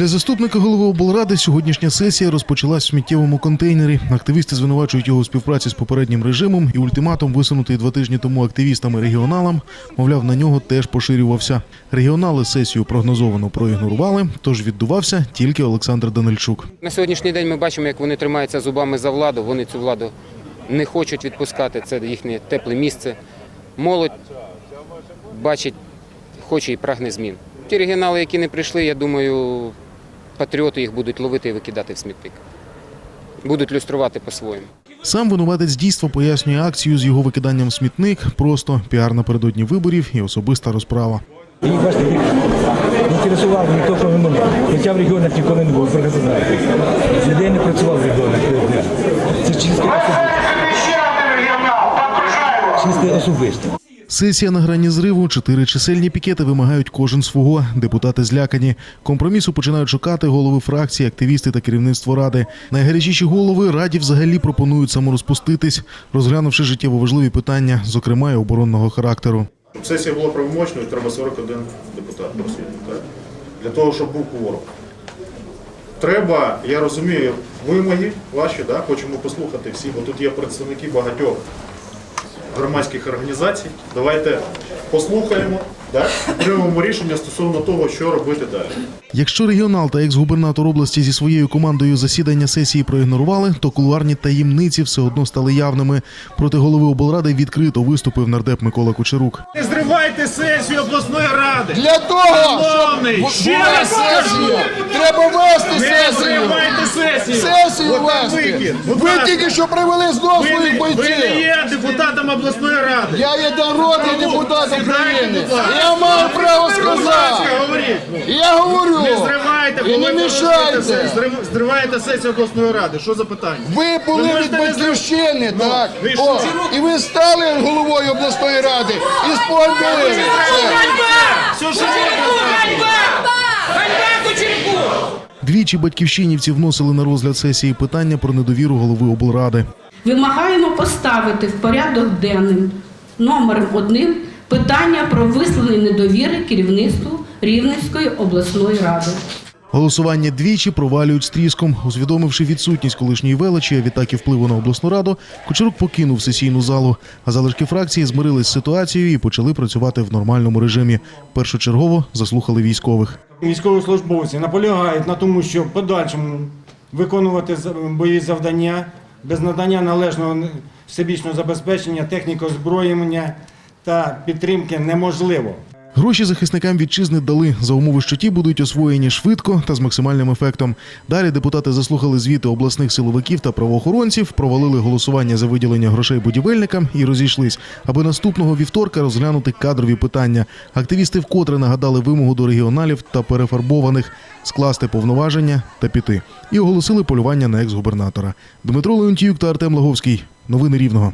Для заступника голови облради сьогоднішня сесія розпочалась в сміттєвому контейнері. Активісти звинувачують його у співпраці з попереднім режимом і ультиматум, висунутий два тижні тому активістами регіоналам, мовляв, на нього теж поширювався. Регіонали сесію прогнозовано проігнорували, тож віддувався тільки Олександр Данильчук. На сьогоднішній день ми бачимо, як вони тримаються зубами за владу. Вони цю владу не хочуть відпускати. Це їхнє тепле місце. Молодь бачить, хоче і прагне змін. Ті регіонали, які не прийшли, я думаю, патріоти їх будуть ловити і викидати в смітник. Будуть люструвати по-своєму. Сам винуватець дійства пояснює акцію з його викиданням в смітник, просто піар напередодні виборів і особиста розправа. І бачите, не інтересував ніхто, кроме мене. Хоча в регіонах ніколи не ви знаєте. Людей не працював в регіонах. Це чисто особисто. Чисто особисто. Сесія на грані зриву, чотири чисельні пікети вимагають кожен свого. Депутати злякані. Компромісу починають шукати голови фракції, активісти та керівництво ради. Найгарячіші голови раді взагалі пропонують саморозпуститись, розглянувши життєво важливі питання, зокрема й оборонного характеру. Сесія була правомочною, треба 41 депутат. Так? Для того, щоб був кворум. Треба, я розумію, вимоги ваші, да? хочемо послухати всі, бо тут є представники багатьох громадських організацій. Давайте послухаємо, да? приймемо рішення стосовно того, що робити далі. Якщо регіонал та екс-губернатор області зі своєю командою засідання сесії проігнорували, то кулуарні таємниці все одно стали явними. Проти голови облради відкрито виступив нардеп Микола Кучерук. Не зривайте сесію обласної ради! Для того, Шановний, щоб ще була раз кажу, треба вести Не сесію. зривайте сесію! Сесію От вести. викид. Будь Ви ласка. тільки що привели знову Ви своїх не, ви не бойців. є депутатом обласної ради. Я є народний депутат Сідайте, України. будь ласка. Я маю право сказати. Я говорю. Не зривайте, І не мішайте. зрив- зриваєте сесію обласної ради. Що за питання? Ви були від батьківщини, так. О, і ви стали головою обласної ради і спогадили. Все, що. Двічі батьківщинівці вносили на розгляд сесії питання про недовіру голови облради. Вимагаємо поставити в порядок денним номером одним питання про висловлення недовіри керівництву Рівненської обласної ради. Голосування двічі провалюють з тріском. Усвідомивши відсутність колишньої величі, а відтак і впливу на обласну раду, Кучерук покинув сесійну залу. А залишки фракції змирились з ситуацією і почали працювати в нормальному режимі. Першочергово заслухали військових. Військовослужбовці наполягають на тому, що в подальшому виконувати бойові завдання без надання належного всебічного забезпечення, техніко озброєння та підтримки неможливо. Гроші захисникам вітчизни дали за умови, що ті будуть освоєні швидко та з максимальним ефектом. Далі депутати заслухали звіти обласних силовиків та правоохоронців, провалили голосування за виділення грошей будівельникам і розійшлись, аби наступного вівторка розглянути кадрові питання. Активісти вкотре нагадали вимогу до регіоналів та перефарбованих скласти повноваження та піти. І оголосили полювання на екс-губернатора. Дмитро Леонтіюк та Артем Лаговський. Новини Рівного.